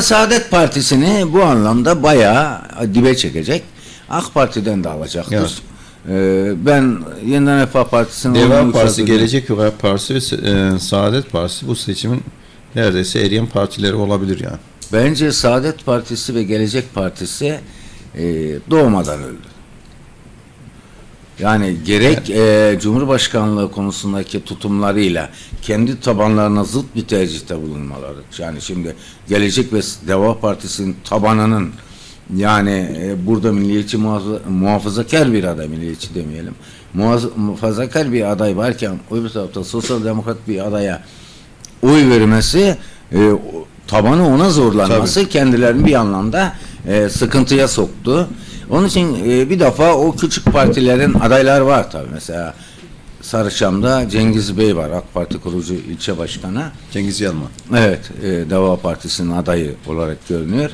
Saadet Partisi'ni bu anlamda bayağı dibe çekecek. AK Parti'den de alacaktır. Evet. Ee, ben Yeniden Refah Partisi'nin Deva Partisi, Gelecek Yok Partisi ve e, Saadet Partisi bu seçimin neredeyse eriyen partileri olabilir yani. Bence Saadet Partisi ve Gelecek Partisi e, doğmadan öldü. Yani gerek e, Cumhurbaşkanlığı konusundaki tutumlarıyla kendi tabanlarına zıt bir tercihte bulunmaları. Yani şimdi Gelecek ve Deva Partisi'nin tabanının yani e, burada milliyetçi muhafaza- muhafazakar bir aday, milliyetçi demeyelim. Muhaz- Muhafazakar bir aday varken öbür tarafta sosyal demokrat bir adaya oy vermesi e, tabanı ona zorlanması kendilerini bir anlamda e, sıkıntıya soktu. Onun için e, bir defa o küçük partilerin adaylar var tabii. Mesela Sarıçam'da Cengiz Bey var AK Parti kurucu ilçe başkanı. Cengiz Yalman. Evet, e, Deva Partisi'nin adayı olarak görünüyor.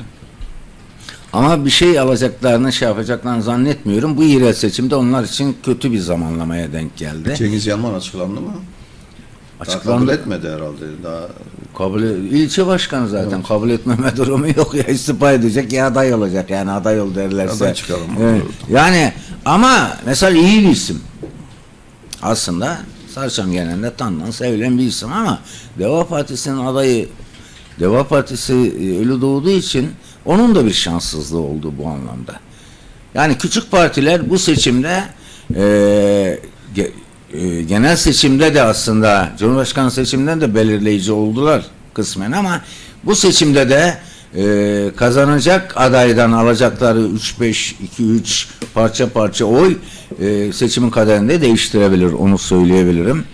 Ama bir şey alacaklarını, şey yapacaklarını zannetmiyorum. Bu yerel seçimde onlar için kötü bir zamanlamaya denk geldi. Cengiz Yalman açıklandı mı? Daha kabul Açıklandı. etmedi herhalde. Daha Kabul ilçe başkanı zaten kabul etmeme durumu yok ya istifa edecek ya aday olacak yani aday ol derlerse. Aday çıkalım. Evet. Yani ama mesela iyi bir isim. Aslında Sarıçam genelinde tanınan sevilen bir isim ama Deva Partisi'nin adayı Deva Partisi e, ölü doğduğu için onun da bir şanssızlığı oldu bu anlamda. Yani küçük partiler bu seçimde e, e, genel seçimde de aslında Cumhurbaşkanı seçimden de belirleyici oldular kısmen ama bu seçimde de e, kazanacak adaydan alacakları 3-5, 2-3 parça parça oy e, seçimin kaderini de değiştirebilir onu söyleyebilirim.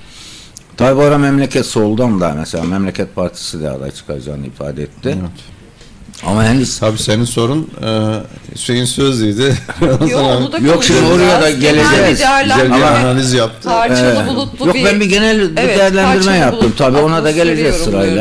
Tabi bu ara memleket soldan da mesela Memleket Partisi de aday çıkacağını ifade etti. evet. Ama henüz Tabii senin sorun e, Hüseyin Sözlü'ydü. Yok onu da Yok, şimdi konuşacağız. oraya da Genel geleceğiz. bir değerlendirme. Güzel bir analiz yaptı. Tarçılı Ee, bulutlu Yok bir... ben bir genel bir Evet, değerlendirme parçalı yaptım. bulut Tabii ona da atmosferi geleceğiz sırayla.